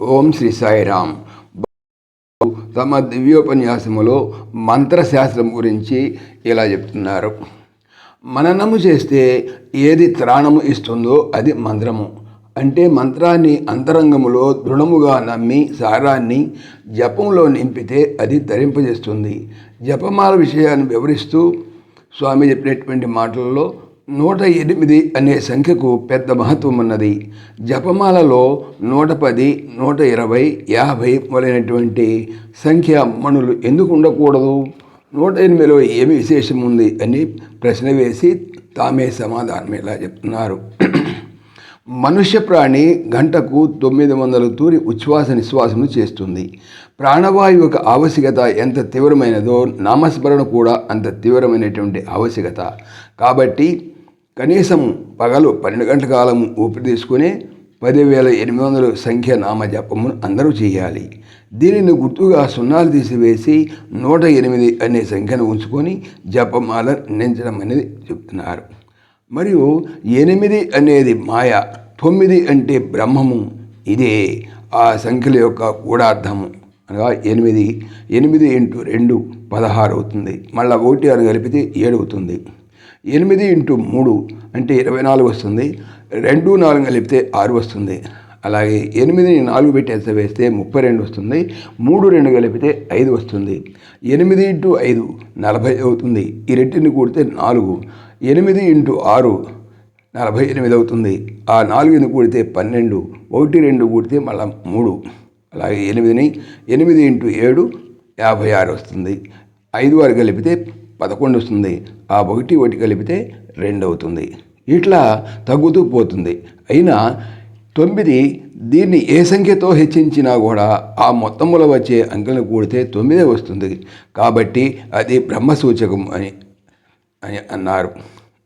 ఓం శ్రీ సాయిరామ్. తమ దివ్యోపన్యాసములో మంత్రశాస్త్రం గురించి ఇలా చెప్తున్నారు. మననము చేస్తే ఏది త్రాణము ఇస్తుందో అది మంత్రము. అంటే మంత్రాన్ని అంతరంగములో దృఢముగా నమ్మి సారాన్ని జపంలో నింపితే అది ధరింపజేస్తుంది జపమాల విషయాన్ని వివరిస్తూ స్వామి చెప్పినటువంటి మాటలలో నూట ఎనిమిది అనే సంఖ్యకు పెద్ద మహత్వం ఉన్నది జపమాలలో నూట పది నూట ఇరవై యాభై మొదలైనటువంటి సంఖ్య మణులు ఎందుకు ఉండకూడదు? నూట ఎనిమిదిలో ఏమి విశేషం ఉంది అని ప్రశ్న వేసి తామే సమాధానం ఇలా చెప్తున్నారు. మనుష్య ప్రాణి గంటకు తొమ్మిది వందల తూరి ఉచ్ఛ్వాస నిశ్వాసము చేస్తుంది. ప్రాణవాయువు యొక్క ఆవశ్యకత ఎంత తీవ్రమైనదో నామస్మరణ కూడా అంత తీవ్రమైనటువంటి ఆవశ్యకత. కాబట్టి కనీసం పగలు పన్నెండు గంటల కాలం ఊపిరి తీసుకుని పదివేల ఎనిమిది వందల సంఖ్య నామ జపమును అందరూ చేయాలి. దీనిని గుర్తుగా సున్నాలు తీసివేసి నూట ఎనిమిది అనే సంఖ్యను ఉంచుకొని జపమాల నించడం అనేది చెప్తున్నారు. మరియు ఎనిమిది అనేది మాయ తొమ్మిది అంటే బ్రహ్మము. ఇదే ఆ సంఖ్యల యొక్క గూఢార్థము. అనగా ఎనిమిది ఎనిమిది ఇంటూ రెండు పదహారు అవుతుంది మళ్ళీ ఒకటి అని కలిపితే ఏడు అవుతుంది ఎనిమిది ఇంటూ మూడు అంటే ఇరవై నాలుగు వస్తుంది. రెండు నాలుగు కలిపితే ఆరు వస్తుంది. అలాగే ఎనిమిదిని నాలుగు పెట్టి వేస్తే ముప్పై రెండు వస్తుంది. మూడు రెండు కలిపితే ఐదు వస్తుంది. ఎనిమిది ఇంటూ ఐదు నలభై అవుతుంది. ఈ రెంటిని కూడితే నాలుగు. ఎనిమిది ఇంటూ ఆరు నలభై ఎనిమిది అవుతుంది. ఆ నాలుగుని కూడితే పన్నెండు. ఒకటి రెండు కూడితే మళ్ళీ మూడు. అలాగే ఎనిమిదిని ఎనిమిది ఇంటూ ఏడు యాభై ఆరు వస్తుంది. ఐదు ఆరు కలిపితే పదకొండు వస్తుంది. ఆ ఒకటి ఒకటి కలిపితే రెండు అవుతుంది. ఇట్లా తగ్గుతూ పోతుంది. అయినా తొమ్మిది దీన్ని ఏ సంఖ్యతో హెచ్చించినా కూడా ఆ మొత్తములో వచ్చే అంకెలను కూడితే తొమ్మిదే వస్తుంది. కాబట్టి అది బ్రహ్మసూచకం అని అని అన్నారు.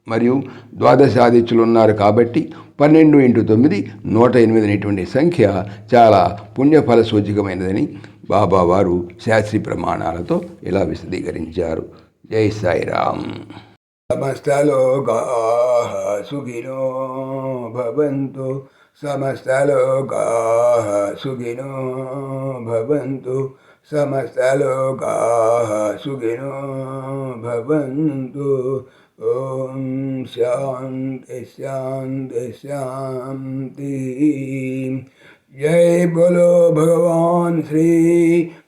మరియు ద్వాదశాదిత్యులు ఉన్నారు కాబట్టి పన్నెండు ఇంటూ తొమ్మిది నూట ఎనిమిది అనేటువంటి సంఖ్య చాలా పుణ్యఫల సూచకమైనదని బాబా వారు శాస్త్రీ ప్రమాణాలతో ఇలా విశదీకరించారు. जय साई राम समस्तलोकाः सुखिनो लोग सुगिनो भवंतु समस्त लोग सुगिनो भवंतु ओम शांति शांति शांति जय बोलो भगवान श्री